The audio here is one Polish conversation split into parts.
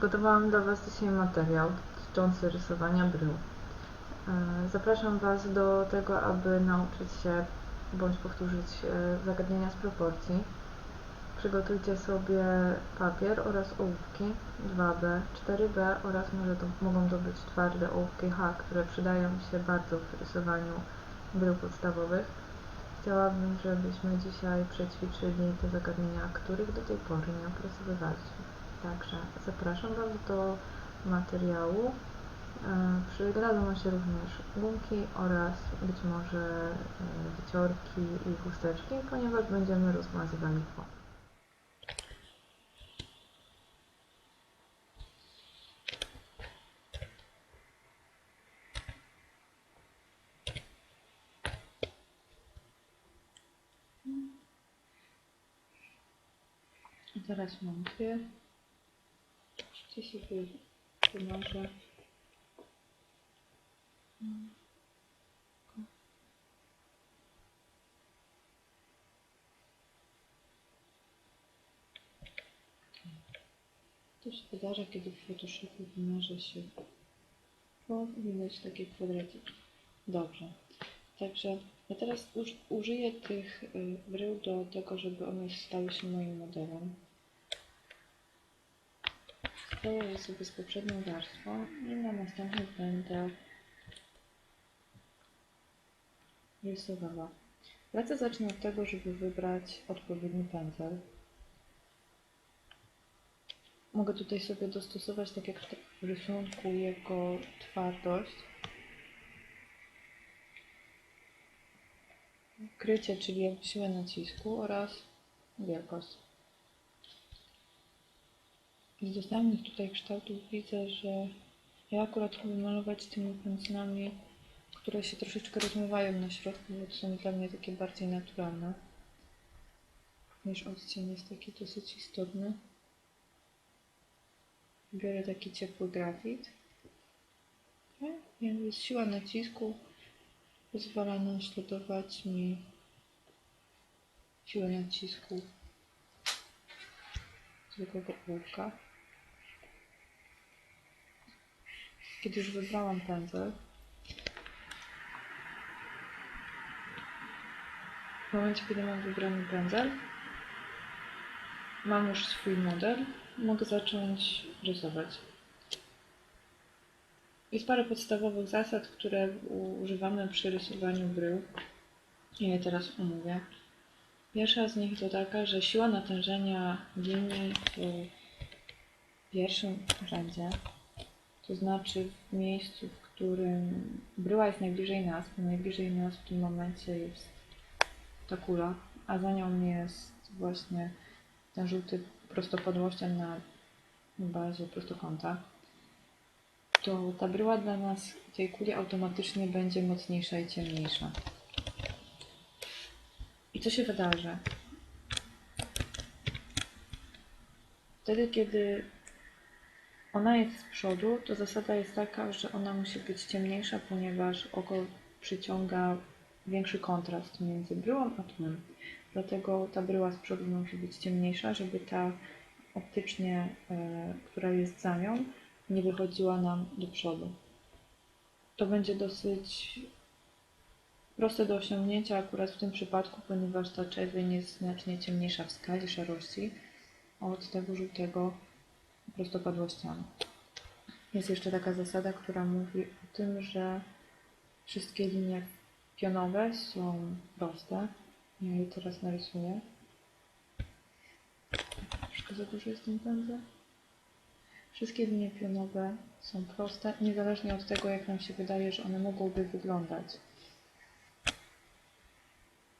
Przygotowałam dla Was dzisiaj materiał dotyczący rysowania brył. E, Zapraszam Was do tego, aby nauczyć się bądź powtórzyć e, zagadnienia z proporcji. Przygotujcie sobie papier oraz ołówki 2B, 4B oraz może to, mogą to być twarde ołówki H, które przydają się bardzo w rysowaniu brył podstawowych. Chciałabym, żebyśmy dzisiaj przećwiczyli te zagadnienia, których do tej pory nie opracowywaliśmy. Także zapraszam Was do materiału. E, Przydadzą się również gumki oraz być może e, wyciorki i chusteczki, ponieważ będziemy rozmazywali fon. I teraz mam dwie. Gdzie się wymarzę? Mm. To się wydarza, kiedy w Photoshopie wymarza się o, widać takie kwadraciki. Dobrze. Także ja teraz uż, użyję tych y, brył do tego, żeby one stały się moim modelem. Je sobie z poprzednią warstwą i na następnej będę rysowała. Pracę zacznę od tego, żeby wybrać odpowiedni pędzel. Mogę tutaj sobie dostosować, tak jak w rysunku, jego twardość. Krycie, czyli siłę nacisku oraz wielkość. Z dostępnych tutaj kształtów widzę, że ja akurat lubię malować tymi pędzlami, które się troszeczkę rozmywają na środku, bo to są dla mnie takie bardziej naturalne. Niż odcień jest taki dosyć istotny. Biorę taki ciepły grafit. I Jakby siła nacisku pozwala naśladować mi siłę nacisku zwykłego ołówka. Kiedy już wybrałam pędzel, w momencie, kiedy mam wybrany pędzel, mam już swój model, mogę zacząć rysować. Jest parę podstawowych zasad, które używamy przy rysowaniu brył. I je teraz omówię. Pierwsza z nich to taka, że siła natężenia linii w pierwszym rzędzie, to znaczy w miejscu, w którym bryła jest najbliżej nas, bo najbliżej nas w tym momencie jest ta kula, a za nią jest właśnie ten żółty prostopadłościan na bazie prostokąta, to ta bryła dla nas tej kuli automatycznie będzie mocniejsza i ciemniejsza. I co się wydarzy? Wtedy, kiedy ona jest z przodu, to zasada jest taka, że ona musi być ciemniejsza, ponieważ oko przyciąga większy kontrast między bryłą a tłem. Dlatego ta bryła z przodu musi być ciemniejsza, żeby ta optycznie, e, która jest za nią, nie wychodziła nam do przodu. To będzie dosyć proste do osiągnięcia akurat w tym przypadku, ponieważ ta czerwień jest znacznie ciemniejsza w skali szarości od tego żółtego prostopadłościanu. Jest jeszcze taka zasada, która mówi o tym, że wszystkie linie pionowe są proste. Ja je teraz narysuję. Troszkę za dużo jest pędzel. Wszystkie linie pionowe są proste, niezależnie od tego, jak nam się wydaje, że one mogłyby wyglądać.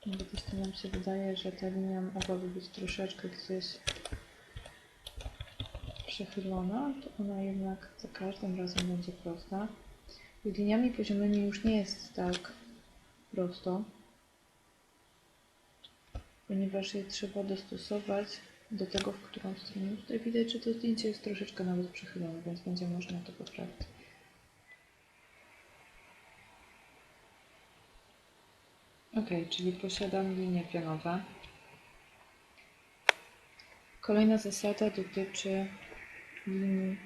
Nawet jeśli nam się wydaje, że ta linia mogłaby być troszeczkę gdzieś przechylona, to ona jednak za każdym razem będzie prosta. Z liniami poziomymi już nie jest tak prosto, ponieważ je trzeba dostosować do tego, w którą stronę. Tutaj widać, że to zdjęcie jest troszeczkę nawet przechylone, więc będzie można to poprawić. Ok, czyli posiadam linie pionowe. Kolejna zasada dotyczy linii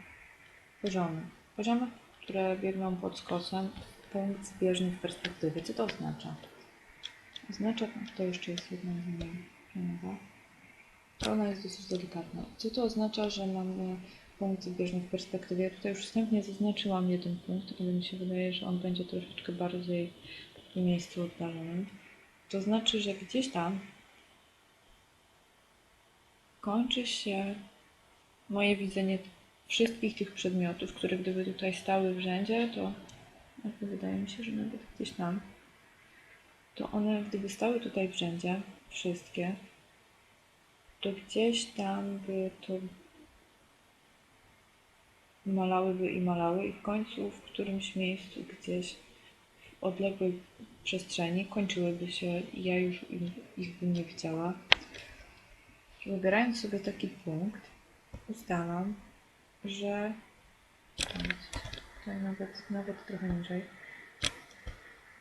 poziomy. Poziomy, które biegną pod skosem, punkt zbieżny w perspektywie. Co to oznacza? Oznacza, to jeszcze jest jedna zmiana. Ona jest dosyć delikatna. Co to oznacza, że mamy punkt zbieżny w perspektywie? Ja tutaj już wstępnie zaznaczyłam jeden punkt, ale mi się wydaje, że on będzie troszeczkę bardziej w miejscu oddalonym. To znaczy, że gdzieś tam kończy się moje widzenie wszystkich tych przedmiotów, które gdyby tutaj stały w rzędzie, to wydaje mi się, że nawet gdzieś tam, to one gdyby stały tutaj w rzędzie, wszystkie, to gdzieś tam by to malałyby i malały i w końcu w którymś miejscu gdzieś w odległej przestrzeni kończyłyby się i ja już ich bym nie widziała. Wybierając sobie taki punkt, ustalam, że tutaj nawet, nawet trochę niżej.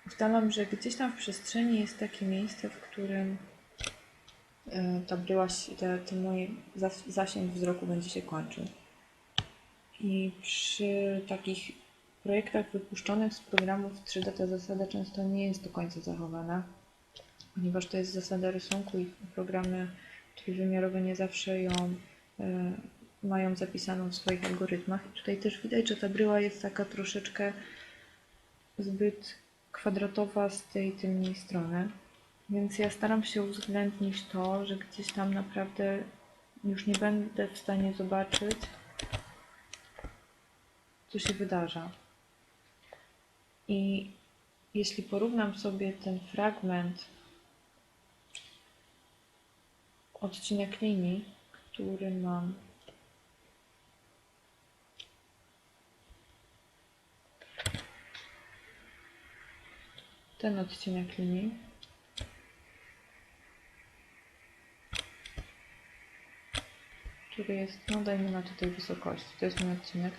Ustalam, że gdzieś tam w przestrzeni jest takie miejsce, w którym e, ta bryła, te, ten mój zasięg wzroku będzie się kończył. I przy takich projektach wypuszczonych z programów 3D ta zasada często nie jest do końca zachowana, ponieważ to jest zasada rysunku i programy trójwymiarowe nie zawsze ją mają zapisaną w swoich algorytmach. I tutaj też widać, że ta bryła jest taka troszeczkę zbyt kwadratowa z tej tylnej strony. Więc ja staram się uwzględnić to, że gdzieś tam naprawdę już nie będę w stanie zobaczyć, co się wydarza. I jeśli porównam sobie ten fragment, odcinek linii, który mam ten odcinek linii. Który jest, no dajmy na tutaj wysokości, to jest mój odcinek.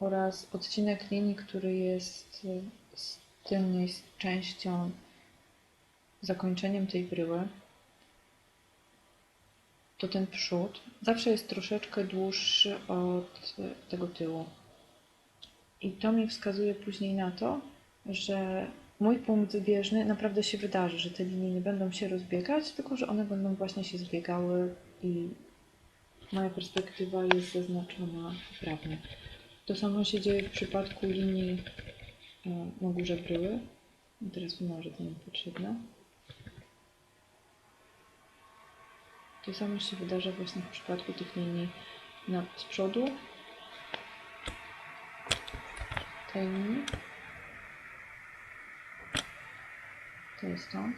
Oraz odcinek linii, który jest z tylnej częścią, zakończeniem tej bryły. To ten przód zawsze jest troszeczkę dłuższy od tego tyłu. I to mi wskazuje później na to, że mój punkt zbieżny naprawdę się wydarzy, że te linie nie będą się rozbiegać, tylko że one będą właśnie się zbiegały i moja perspektywa jest zaznaczona poprawnie. To samo się dzieje w przypadku linii e, na górze bryły. I teraz wymarzę to niepotrzebne. To samo się wydarza właśnie w przypadku tych linii na, z przodu tej linii to jest stąd.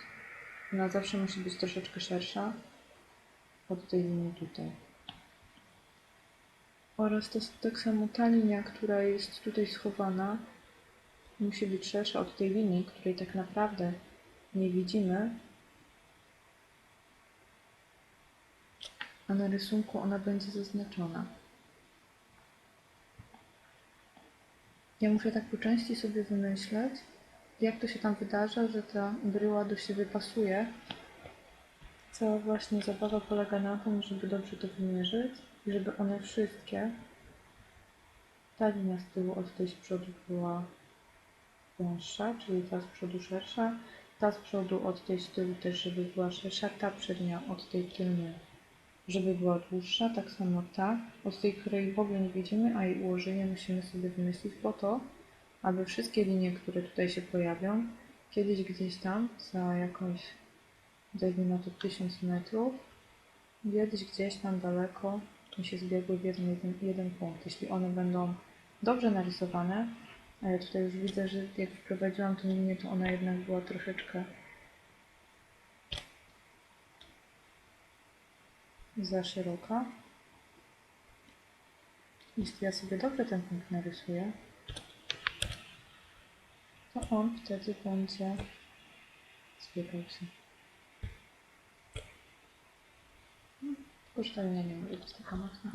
Ona zawsze musi być troszeczkę szersza od tej linii tutaj. Oraz to tak samo ta linia, która jest tutaj schowana, musi być szersza od tej linii, której tak naprawdę nie widzimy, a na rysunku ona będzie zaznaczona. Ja muszę tak po części sobie wymyśleć, jak to się tam wydarza, że ta bryła do siebie pasuje. Cała właśnie zabawa polega na tym, żeby dobrze to wymierzyć i żeby one wszystkie, ta linia z tyłu od tej z przodu była wąższa, czyli ta z przodu szersza, ta z przodu od tej z tyłu też, żeby była szersza, ta przednia od tej tylnej, żeby była dłuższa, tak samo ta, od tej, której w ogóle nie widzimy, a jej ułożenie musimy sobie wymyślić po to, aby wszystkie linie, które tutaj się pojawią, kiedyś gdzieś tam za jakąś, dajmy na to 1000 metrów, kiedyś gdzieś tam daleko mi się zbiegły w jeden, jeden, jeden punkt. Jeśli one będą dobrze narysowane, a ja tutaj już widzę, że jak wprowadziłam tę linię, to ona jednak była troszeczkę za szeroka. Jeśli ja sobie dobrze ten punkt narysuję, to on wtedy będzie zbiegał się. No, Kosztownia nie może być taka mocna.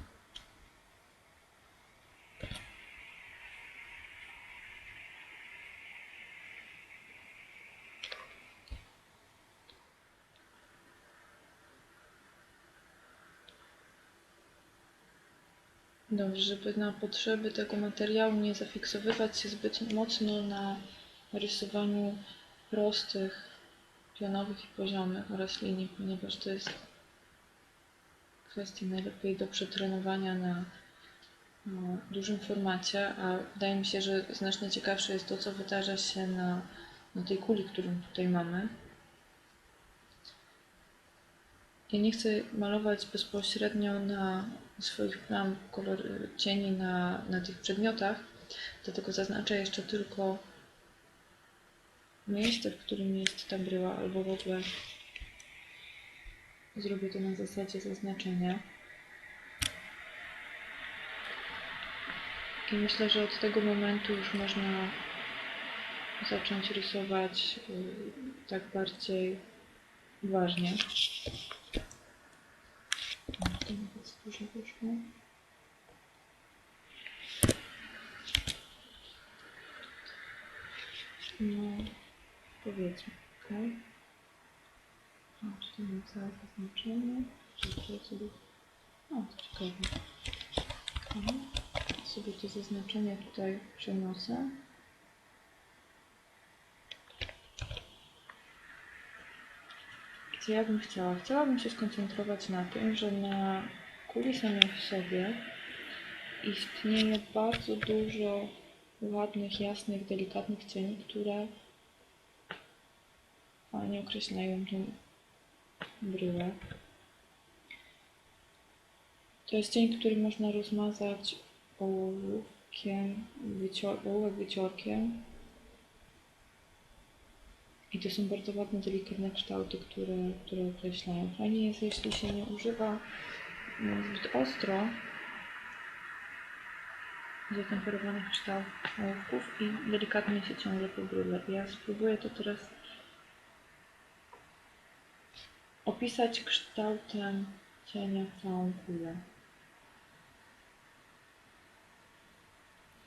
Dobrze, żeby na potrzeby tego materiału nie zafiksowywać się zbyt mocno na rysowaniu prostych, pionowych i poziomych oraz linii, ponieważ to jest kwestia najlepiej do przetrenowania na no, dużym formacie, a wydaje mi się, że znacznie ciekawsze jest to, co wydarza się na, na tej kuli, którą tutaj mamy. Ja nie chcę malować bezpośrednio na swoich plam kolor cieni na, na tych przedmiotach, dlatego zaznaczę jeszcze tylko miejsce, w którym jest ta bryła, albo w ogóle zrobię to na zasadzie zaznaczenia. I myślę, że od tego momentu już można zacząć rysować y, tak bardziej uważnie. To dużo wyszło. No, powiedzmy, ok. O, tutaj mam całe zaznaczenie. Tutaj sobie... O, to ciekawe. Okay. Sobie to zaznaczenie tutaj przeniosę. Co ja bym chciała? Chciałabym się skoncentrować na tym, że na kuli samej w sobie istnieje bardzo dużo ładnych, jasnych, delikatnych cieni, które fajnie określają tą bryłę. To jest cień, który można rozmazać ołówkiem, wycior ołówek wyciorkiem. I to są bardzo ładne, delikatne kształty, które, które określają. Fajnie jest, jeśli się nie używa mm, zbyt ostro zatemperowanych kształtów i delikatnie się ciągle pobrywa. Ja spróbuję to teraz opisać kształtem cienia całą kulę.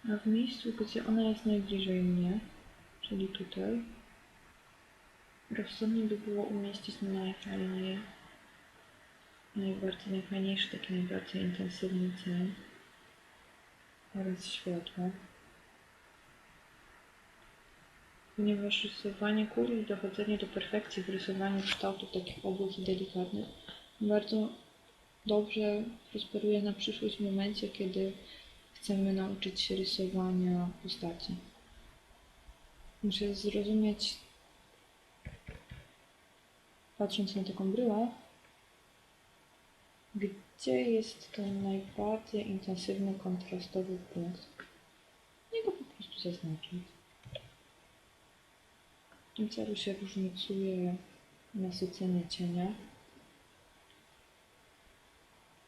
A w miejscu, gdzie ona jest najbliżej mnie, czyli tutaj, rozsądnie by było umieścić najfajniej, najbardziej najfajniejszy, taki najbardziej intensywny cień oraz światło. Ponieważ rysowanie kuli i dochodzenie do perfekcji w rysowaniu kształtów takich obłych i delikatnych bardzo dobrze prosperuje na przyszłość w momencie, kiedy chcemy nauczyć się rysowania postaci. Muszę zrozumieć, patrząc na taką bryłę, gdzie jest ten najbardziej intensywny, kontrastowy punkt. I go po prostu zaznaczyć. W tym celu się różnicuje nasycenie cienia.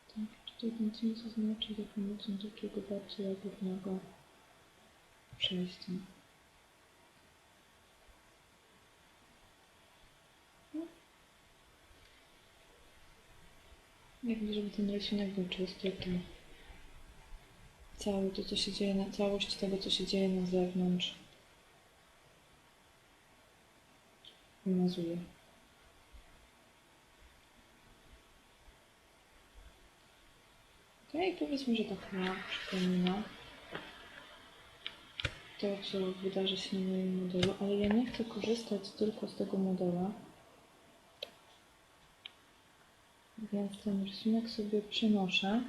Tak, tutaj ten cień zaznaczę za pomocą takiego bardzo łagodnego przejścia. Jakby, żeby ten rysunek był czysty, to całe to, co się dzieje na całość tego, co się dzieje na zewnątrz, wymazuje. Ok, powiedzmy, że tak ma przypomina to, co wydarzy się na moim modelu, ale ja nie chcę korzystać tylko z tego modela. Więc ten rysunek sobie przenoszę.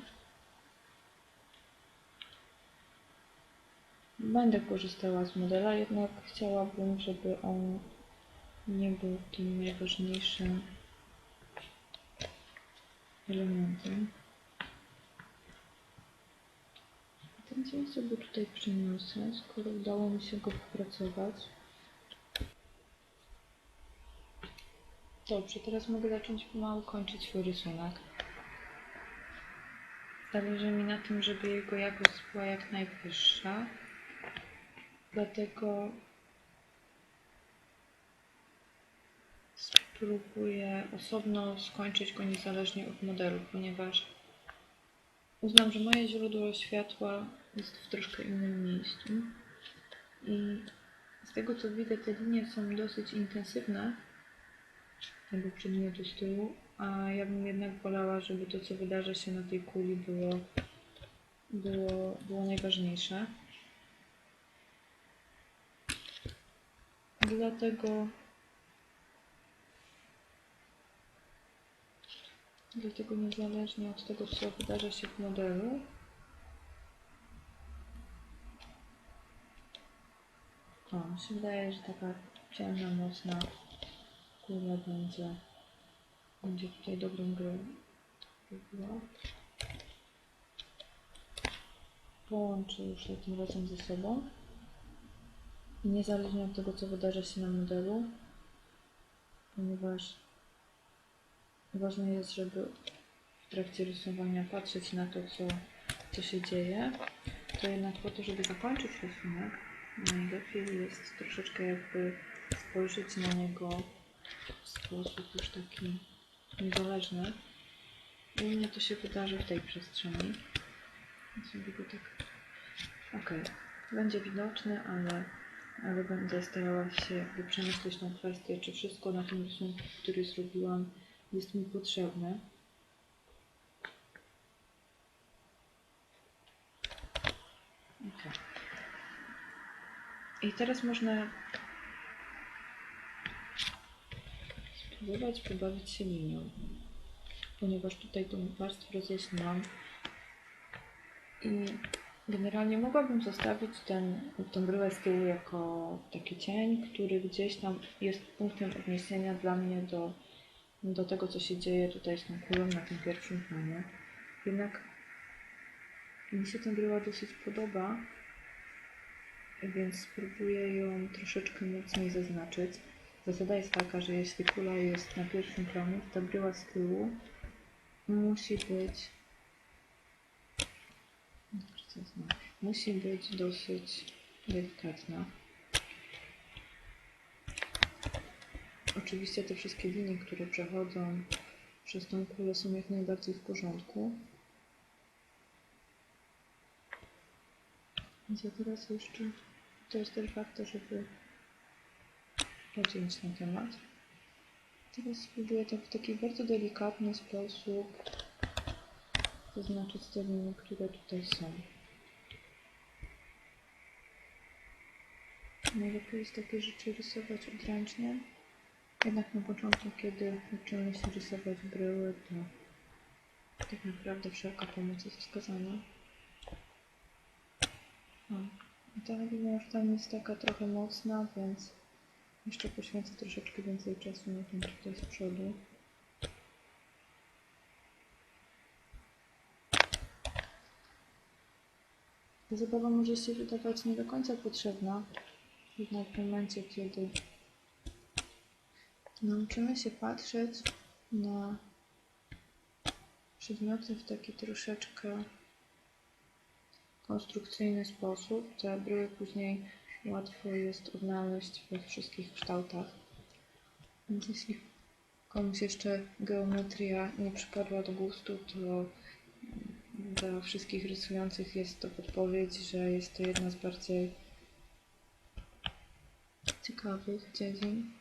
Będę korzystała z modela, jednak chciałabym, żeby on nie był tym najważniejszym elementem. Ten cień sobie tutaj przeniosę, skoro udało mi się go popracować. Dobrze, teraz mogę zacząć pomału kończyć swój rysunek. Zależy mi na tym, żeby jego jakość była jak najwyższa. Dlatego spróbuję osobno skończyć go niezależnie od modelu, ponieważ uznam, że moje źródło światła jest w troszkę innym miejscu. I z tego co widzę, te linie są dosyć intensywne tego przedmiotu z tyłu, a ja bym jednak wolała, żeby to, co wydarza się na tej kuli, było było, było najważniejsze. Dlatego Dlatego niezależnie od tego, co wydarza się w modelu, o, mi się wydaje, że taka ciemna, mocna kula będzie, będzie tutaj dobrą robiła. Połączę już tym razem ze sobą. I niezależnie od tego, co wydarza się na modelu, ponieważ Ważne jest, żeby w trakcie rysowania patrzeć na to, co, co się dzieje. To jednak po to, żeby zakończyć rysunek, najlepiej jest troszeczkę jakby spojrzeć na niego w sposób już taki niezależny. U mnie to się wydarzy w tej przestrzeni. Sobie go tak... Okej, będzie widoczny, ale, ale będę starała się jakby przemyśleć tą kwestię, czy wszystko na tym rysunku, który zrobiłam, jest mi potrzebne. Okay. I teraz można spróbować pobawić się linią, ponieważ tutaj tą warstwę rozjaśniłam i generalnie mogłabym zostawić ten, tą bryłę z tyłu jako taki cień, który gdzieś tam jest punktem odniesienia dla mnie do do tego, co się dzieje tutaj z tą kulą na tym pierwszym planie. Jednak mi się ta gryła dosyć podoba, więc spróbuję ją troszeczkę mocniej zaznaczyć. Zasada jest taka, że jeśli kula jest na pierwszym planie, to bryła z tyłu musi być musi być dosyć delikatna. Oczywiście te wszystkie linie, które przechodzą przez tą kulę są jak najbardziej w porządku. Więc ja teraz jeszcze, to jest też warto, żeby podjąć ten temat. Teraz spróbuję to w taki bardzo delikatny sposób zaznaczyć te linie, które tutaj są. Najlepiej jest takie rzeczy rysować odręcznie. Jednak na początku, kiedy uczymy się rysować bryły, to tak naprawdę wszelka pomoc jest wskazana. O, ta linia już tam jest taka trochę mocna, więc jeszcze poświęcę troszeczkę więcej czasu na tym tutaj z przodu. Zabawa może się wydawać nie do końca potrzebna, jednak w momencie, kiedy Nauczymy się patrzeć na przedmioty w taki troszeczkę konstrukcyjny sposób. Te bryły później łatwo jest odnaleźć we wszystkich kształtach. Więc jeśli komuś jeszcze geometria nie przypadła do gustu, to dla wszystkich rysujących jest to podpowiedź, że jest to jedna z bardziej ciekawych dziedzin.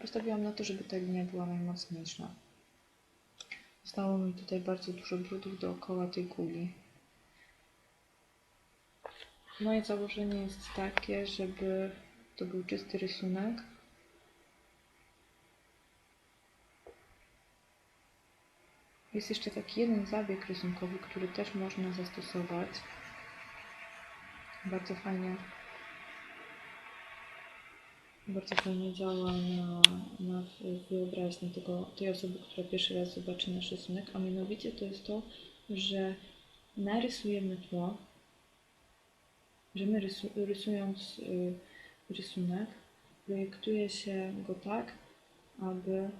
Postawiłam na to, żeby ta linia była najmocniejsza. Zostało mi tutaj bardzo dużo brudów dookoła tej kuli. Moje założenie jest takie, żeby to był czysty rysunek. Jest jeszcze taki jeden zabieg rysunkowy, który też można zastosować. Bardzo fajnie bardzo fajnie działa na, na wyobraźnię tego, tej osoby, która pierwszy raz zobaczy nasz rysunek, a mianowicie to jest to, że narysujemy tło, że my rysu, rysując y, rysunek, projektuje się go tak, aby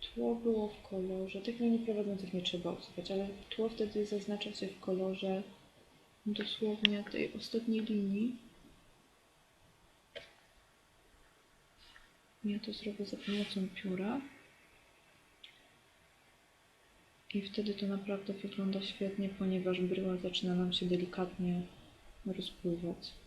tło było w kolorze, tych linii prowadzących nie trzeba usuwać, ale tło wtedy zaznacza się w kolorze dosłownie tej ostatniej linii, Ja to zrobię za pomocą pióra. I wtedy to naprawdę wygląda świetnie, ponieważ bryła zaczyna nam się delikatnie rozpływać.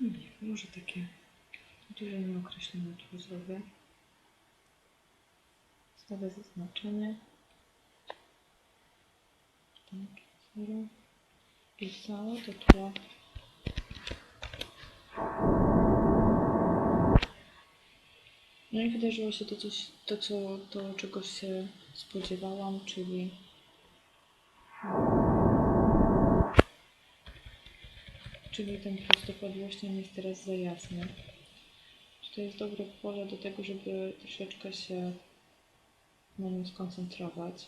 Nie wiem, może takie dłużej nieokreślone tu zrobię. Stawię zaznaczenie. Tak, zero. I całe to tło. No i wydarzyło się to, coś, to, co, to czego się spodziewałam, czyli czyli ten prostopadłością jest teraz za jasny. Czy to jest dobre pole do tego, żeby troszeczkę się na nim skoncentrować?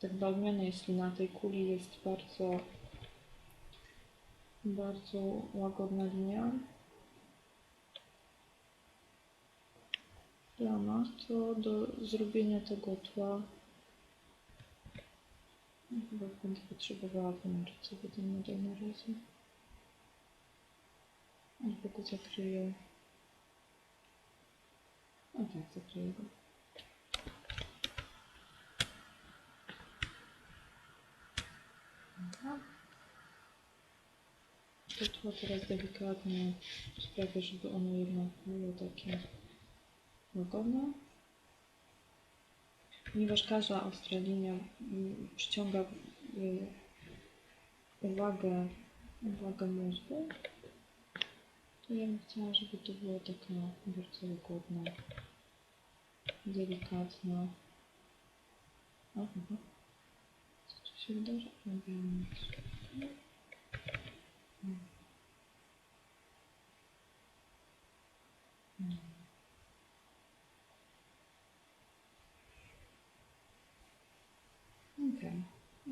Tak balmiana jeśli na tej kuli jest bardzo bardzo łagodna linia. Plama, to do zrobienia tego tła chyba będę potrzebowała połączyć sobie ten model na razie. Albo go zakryję. A tak, zakryję go. Aha. To tło teraz delikatnie sprawię, żeby ono jednak było takie łagodne. Ponieważ każda ostra linia mm, przyciąga y, uwagę, uwagę mózgu, to ja bym chciała, żeby to było taka bardzo łagodna, delikatna. Aha. Co tu się wydarzy?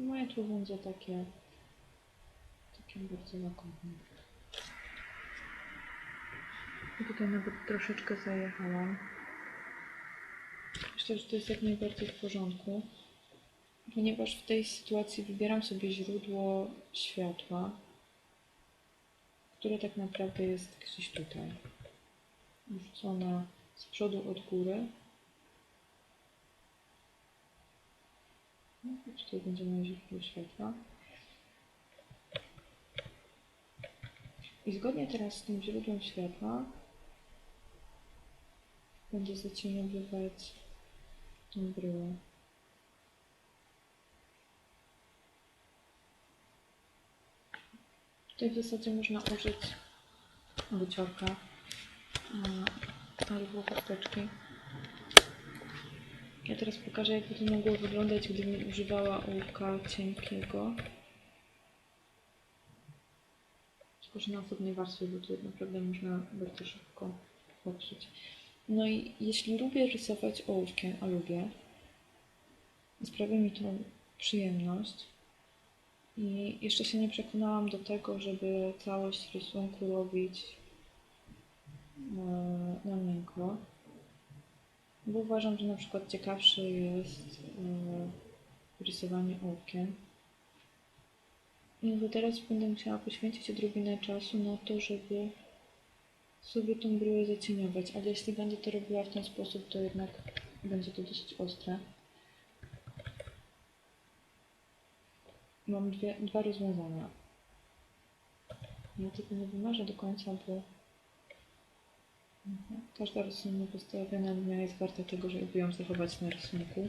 Moje tu będzie takie, takie bardzo łagodne. I tutaj nawet troszeczkę zajechałam. Myślę, że to jest jak najbardziej w porządku, ponieważ w tej sytuacji wybieram sobie źródło światła, które tak naprawdę jest gdzieś tutaj. Rzucone z przodu od góry. No, tutaj będzie moje źródło światła. I zgodnie teraz z tym źródłem światła będę zacieniowywać tą bryłę. Tutaj w zasadzie można użyć wyciorka albo chusteczki. Ja teraz pokażę, jakby to mogło wyglądać, gdybym używała ołówka cienkiego. Tylko, na osobnej warstwie, bo to naprawdę można bardzo szybko popsuć. No i jeśli lubię rysować ołówkiem, a lubię, sprawia mi to przyjemność. I jeszcze się nie przekonałam do tego, żeby całość rysunku robić e, na miękko. Bo uważam, że na przykład ciekawsze jest e, rysowanie ołkiem. No to teraz będę musiała poświęcić odrobinę czasu na to, żeby sobie tą bryłę zacieniować, ale jeśli będę to robiła w ten sposób, to jednak będzie to dosyć ostre. Mam dwie, dwa rozwiązania. Ja tego nie wymarzę do końca, bo mhm, każda roślina postawiona linia jest warta tego, żeby ją zachować na rysunku.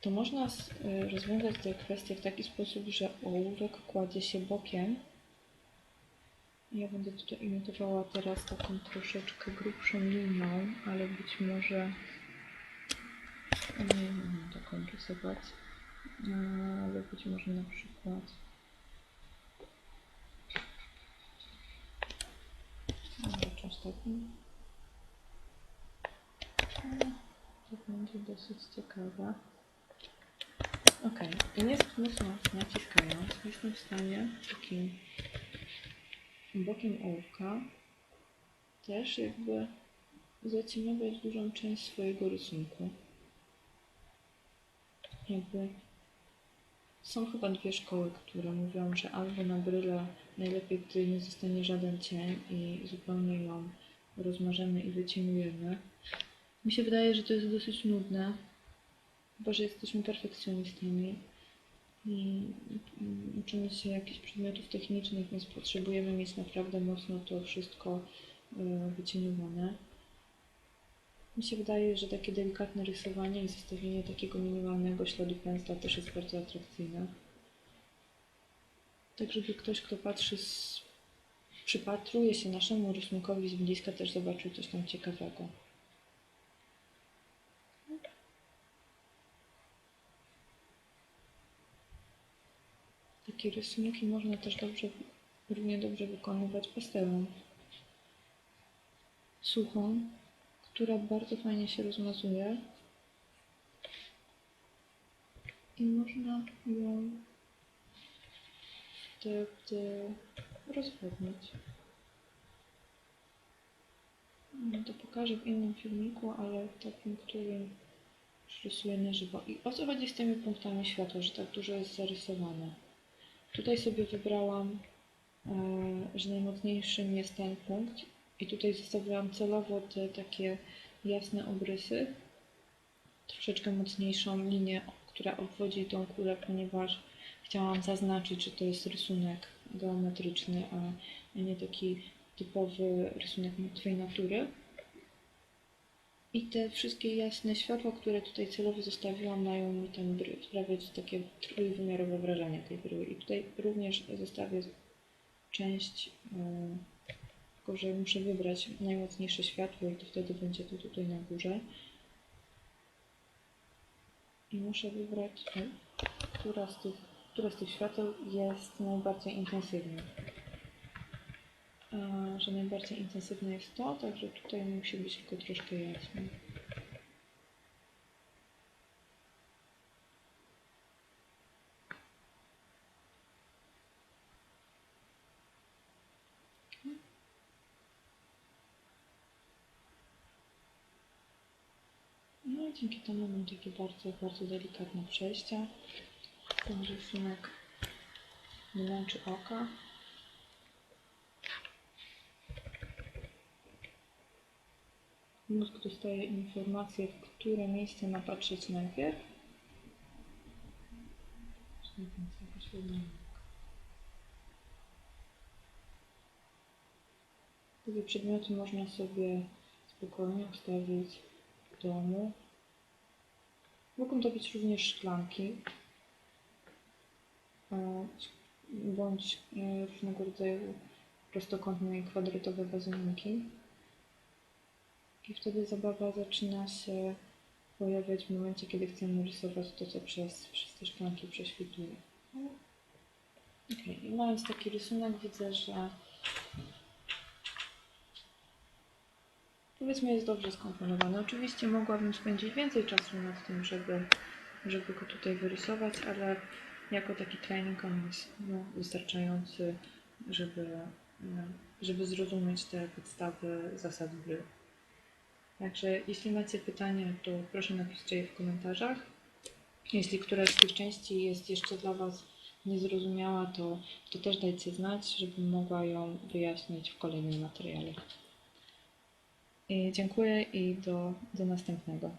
To można y, rozwiązać tę kwestię w taki sposób, że ołówek kładzie się bokiem. Ja będę tutaj imitowała teraz taką troszeczkę grubszą linią, ale być może nie wiem taką rysować. E, Ale być może na przykład E, To będzie dosyć ciekawe. Ok, i nie zbyt mocno naciskając, jestem w stanie takim bokiem ołówka też jakby zacieniować dużą część swojego rysunku. Jakby są chyba dwie szkoły, które mówią, że albo na brylę najlepiej, gdy nie zostanie żaden cień i zupełnie ją rozmarzemy i wycieniujemy. Mi się wydaje, że to jest dosyć nudne, chyba że jesteśmy perfekcjonistami. I uczymy się jakichś przedmiotów technicznych, więc potrzebujemy mieć naprawdę mocno to wszystko y, wycieniowane. Mi się wydaje, że takie delikatne rysowanie i zostawienie takiego minimalnego śladu pędzla też jest bardzo atrakcyjne. Tak, żeby ktoś, kto patrzy z... przypatruje się naszemu rysunkowi z bliska, też zobaczył coś tam ciekawego. Takie rysunki można też dobrze, równie dobrze wykonywać pastelą. Suchą, która bardzo fajnie się rozmazuje. I można ją wtedy rozwodnić. No to pokażę w innym filmiku, ale w takim, którym rysuję na żywo. I o co chodzi z tymi punktami światła, że tak dużo jest zarysowane? Tutaj sobie wybrałam, e, że najmocniejszym jest ten punkt i tutaj zostawiłam celowo te takie jasne obrysy, troszeczkę mocniejszą linię, która obwodzi tą kulę, ponieważ chciałam zaznaczyć, że to jest rysunek geometryczny, a nie taki typowy rysunek martwej natury. I te wszystkie jasne światła, które tutaj celowo zostawiłam, mają mi tam sprawiać takie trójwymiarowe wrażenie tej bryły. I tutaj również zostawię część, yy, tylko że muszę wybrać najmocniejsze światło i to wtedy będzie to tutaj na górze. I muszę wybrać, która z tych, która z tych świateł jest najbardziej intensywna. A, że najbardziej intensywne jest to, także tutaj musi być tylko troszkę jasniej. Dzięki temu mam takie bardzo, bardzo delikatne przejścia. Ten rysunek nie męczy oka. Mózg dostaje informację, w które miejsce ma patrzeć najpierw. Takie przedmioty można sobie spokojnie ustawić w domu. Mogą to być również szklanki e, bądź e, różnego rodzaju prostokątne i kwadratowe wazoniki. I wtedy zabawa zaczyna się pojawiać w momencie, kiedy chcemy rysować to, co przez, przez te szklanki prześwituje. Okay. I mając taki rysunek widzę, że powiedzmy jest dobrze skomponowany. Oczywiście mogłabym spędzić więcej czasu nad tym, żeby, żeby go tutaj wyrysować, ale jako taki trening on jest no, wystarczający, żeby, żeby zrozumieć te podstawy zasad gry. Także jeśli macie pytania, to proszę napiszcie je w komentarzach. Jeśli któraś z tych części jest jeszcze dla Was niezrozumiała, to, to też dajcie znać, żebym mogła ją wyjaśnić w kolejnym materiale. I dziękuję i do, do następnego.